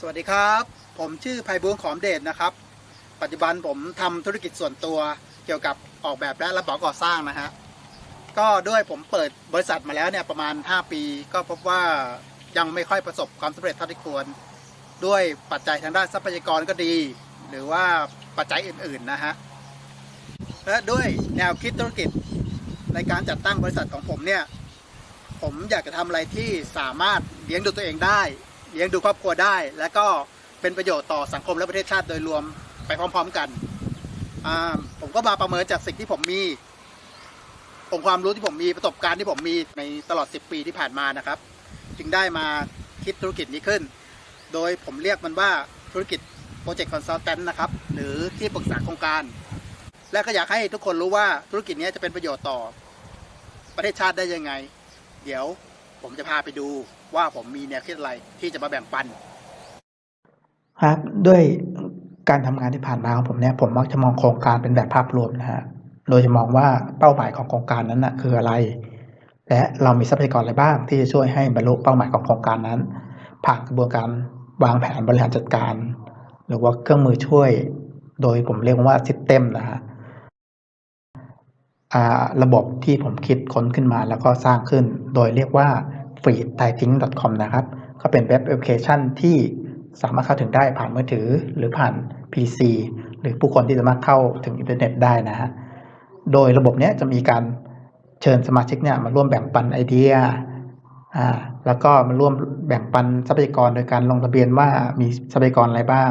สวัสดีครับ ผมชื่อไพบูลย์ขอมเดชนะครับ ปัจจุบันผมทำธุรกิจส่วนตัวเกี่ยวกับออกแบบและรับเหมาก่อสร้างนะฮะก็ด้วยผมเปิดบริษัทมาแล้วเนี่ยประมาณ 5 ปี ก็พบว่ายังไม่ค่อยประสบความสำเร็จเท่าที่ควร ด้วยปัจจัยทางด้านทรัพยากรก็ดี หรือว่าปัจจัยอื่นๆนะฮะและด้วยแนวคิดธุรกิจในการจัดตั้งบริษัทของผมเนี่ยผมอยากจะทำอะไรที่สามารถเลี้ยงดูตัวเองได้ เลี้ยงดูครอบครัวได้ และก็เป็นประโยชน์ต่อสังคมและประเทศชาติโดยรวมไปพร้อม ๆกัน ผมก็มาประเมินจากสิ่งที่ผมมีองค์ความรู้ที่ผมมีประสบการณ์ที่ผมมีในตลอด 10 ปีที่ผ่านมานะครับ จึงได้มาคิดธุรกิจนี้ขึ้น โดยผมเรียกมันว่าธุรกิจโปรเจกต์คอนซัลแทนนะครับ หรือที่ปรึกษาโครงการ และก็อยากให้ทุกคนรู้ว่าธุรกิจนี้จะเป็นประโยชน์ต่อประเทศชาติได้ยังไง เดี๋ยว ผมจะพาไปดูว่าผมมีแนวคิดอะไรที่จะมาแบ่งปัน ครับ ด้วยการทำงานที่ผ่านมาของผมเนี่ยผมมักจะมองโครงการเป็นแบบภาพรวมนะฮะโดยจะมองว่าเป้าหมายของโครงการนั้นนะคืออะไร และเรามีทรัพยากรอะไรบ้าง ที่จะช่วยให้บรรลุเป้าหมายของโครงการนั้น ผ่านกระบวนการวางแผนบริหารจัดการ หรือว่าเครื่องมือช่วย โดยผมเรียกว่าซิสเต็มนะฮะอ่าระบบที่ผมคิดค้นขึ้นมาแล้วก็สร้างขึ้น โดยเรียกว่า f r e e t i t i n g c o m นะครับ ก็เป็นเว็บแอปพลิเคชันที่สามารถเข้าถึงได้ผ่านมือถือหรือผ่าน PC หรือผู้คนที่สามารถเข้าถึงอินเทอร์เน็ตได้นะฮะ โดยระบบเนี้ยจะมีการเชิญสมาชิกเนี่ยมาร่วมแบ่งปันไอเดีย อ่า แล้วก็มาร่วมแบ่งปันทรัพยากรโดยการลงทะเบียนว่ามีทรัพยากรอะไรบ้าง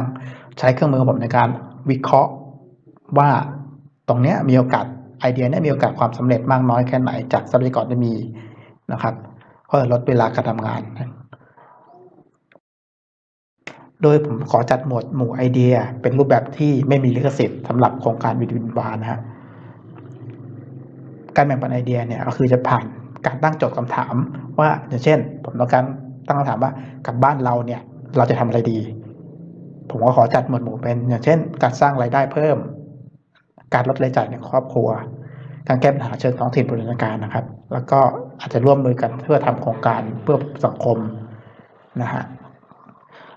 ใช้เครื่องมือของผมในการวิเคราะห์ว่าตรงเนี้ยมีโอกาสไอเดียเนี้ยมีโอกาสความสำเร็จมากน้อยแค่ไหนจากทรัพยากรที่มีนะครับ เพื่อลดเวลาการทำงาน โดยผมขอจัดหมวดหมู่ไอเดีย เป็นรูปแบบที่ไม่มีลิขสิทธิ์สำหรับโครงการวิดวินวานะฮะการแบ่งปันไอเดียเนี่ยก็คือจะผ่านการตั้งโจทย์คำถาม ว่าอย่างเช่น ผมต้องการตั้งคำถามว่ากับบ้านเราเนี่ยเราจะทำอะไรดี ผมก็ขอจัดหมวดหมู่เป็น อย่างเช่น การสร้างรายได้เพิ่ม การลดรายจ่ายในครอบครัว การแก้ปัญหาเชิงท้องถิ่นบริหาการนะครับ แล้วก็ อาจจะร่วมมือกันเพื่อทำโครงการเพื่อสังคมนะฮะ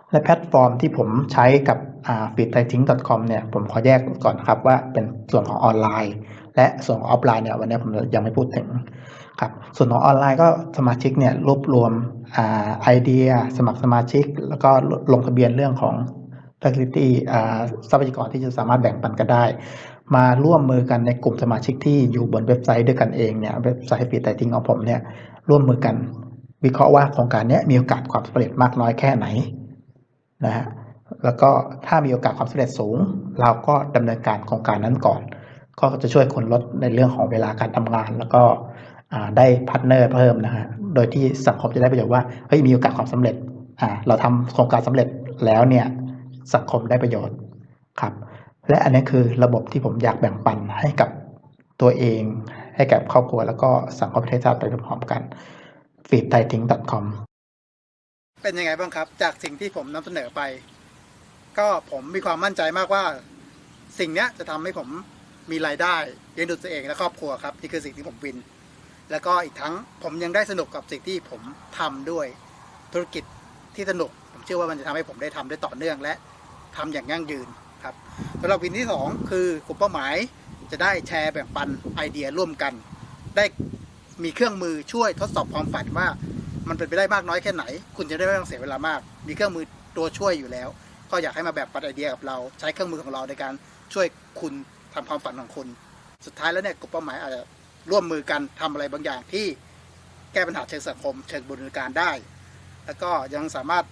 และแพลตฟอร์มที่ผมใช้กับอ่า f e e d t i t i n g c o m เนี่ยผมขอแยกก่อนครับว่าเป็นส่วนของออนไลน์ และส่วนของออฟไลน์เนี่ยวันนี้ผมยังไม่พูดถึงครับส่วนของออนไลน์ก็สมาชิกเนี่ยรวบรวมอ่าไอเดีย สมัครสมาชิก แล้วก็ลงทะเบียนเรื่องของ facility อ่าทรัพยากรที่จะสามารถแบ่งปันกันได้ มาร่วมมือกันในกลุ่มสมาชิกที่อยู่บนเว็บไซต์ด้วยกันเองเนี่ยเว็บไซต์ f e e d t i t i n g ของผมเนี่ยร่วมมือกัน วิเคราะห์ว่าโครงการนี้มีโอกาสความสำเร็จมากน้อยแค่ไหนนะฮะแล้วก็ถ้ามีโอกาสความสำเร็จสูง เราก็ดำเนินการโครงการนั้นก่อน ก็จะช่วยคนลดในเรื่องของเวลาการทำงาน แล้วก็อ่าได้พาร์ทเนอร์เพิ่มนะฮะโดยที่สังคมจะได้ประโยชน์ว่าเฮ้ยมีโอกาสความสำเร็จอ่าเราทำโครงการสำเร็จแล้วเนี่ย สังคมได้ประโยชน์ครับ และอันนี้คือระบบที่ผมอยากแบ่งปันให้กับตัวเอง ให้กับครอบครัว แล้วก็สังคมประเทศชาติไปพร้อมๆกัน f e e d t h a i t i n g c o m เป็นยังไงบ้างครับ จากสิ่งที่ผมนำเสนอไป ก็ผมมีความมั่นใจมากว่า สิ่งนี้จะทำให้ผมมีรายได้เลี้ยงดูตัวเองและครอบครัวครับนี่คือสิ่งที่ผมวิน แล้วก็อีกทั้งผมยังได้สนุกกับสิ่งที่ผมทำด้วยธุรกิจ ที่สนุก ผมเชื่อว่ามันจะทำให้ผมได้ทำได้ต่อเนื่องและทำอย่างยั่งยืนครับสำหรับวินที่สองคือกลุ่มเป้าหมายจะได้แชร์แบ่งปันไอเดียร่วมกัน ได้มีเครื่องมือช่วยทดสอบความฝันว่า มันเป็นไปได้มากน้อยแค่ไหน คุณจะได้ไม่ต้องเสียเวลามาก มีเครื่องมือตัวช่วยอยู่แล้ว ก็อยากให้มาแบบปัดไอเดียกับเรา ใช้เครื่องมือของเราในการช่วยคุณทำความฝันของคุณ สุดท้ายแล้วเนี่ยกลุ่มเป้าหมายอาจจะร่วมมือกันทำอะไรบางอย่างที่แก้ปัญหาเชิงสังคม เชิงบริการได้ แล้วก็ยังสามารถ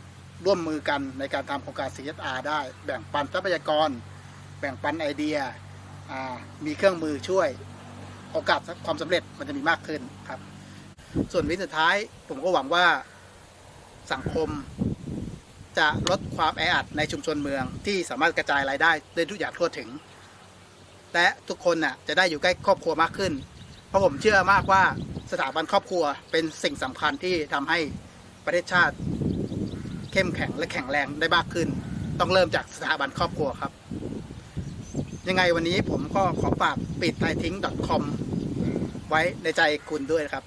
ร่วมมือกันในการทำโครงการ CSR ได้ แบ่งปันทรัพยากร แบ่งปันไอเดีย มีเครื่องมือช่วยโอกาสความสำเร็จมันจะมีมากขึ้นครับ ส่วนวิสุดท้ายผมก็หวังว่าสังคมจะลดความแออัดในชุมชนเมืองที่สามารถกระจายรายได้ได้ทุกอย่างทั่วถึง และทุกคนน่ะจะได้อยู่ใกล้ครอบครัวมากขึ้น เพราะผมเชื่อมากว่าสถาบันครอบครัวเป็นสิ่งสำคัญที่ทำให้ ประเทศชาติ เข้มแข็งและแข็งแรงได้มากขึ้น ต้องเริ่มจากสถาบันครอบครัวครับ ยังไงวันนี้ผมก็ขอฝากปิดไทยทิ้ง .com ไว้ในใจคุณด้วยครับ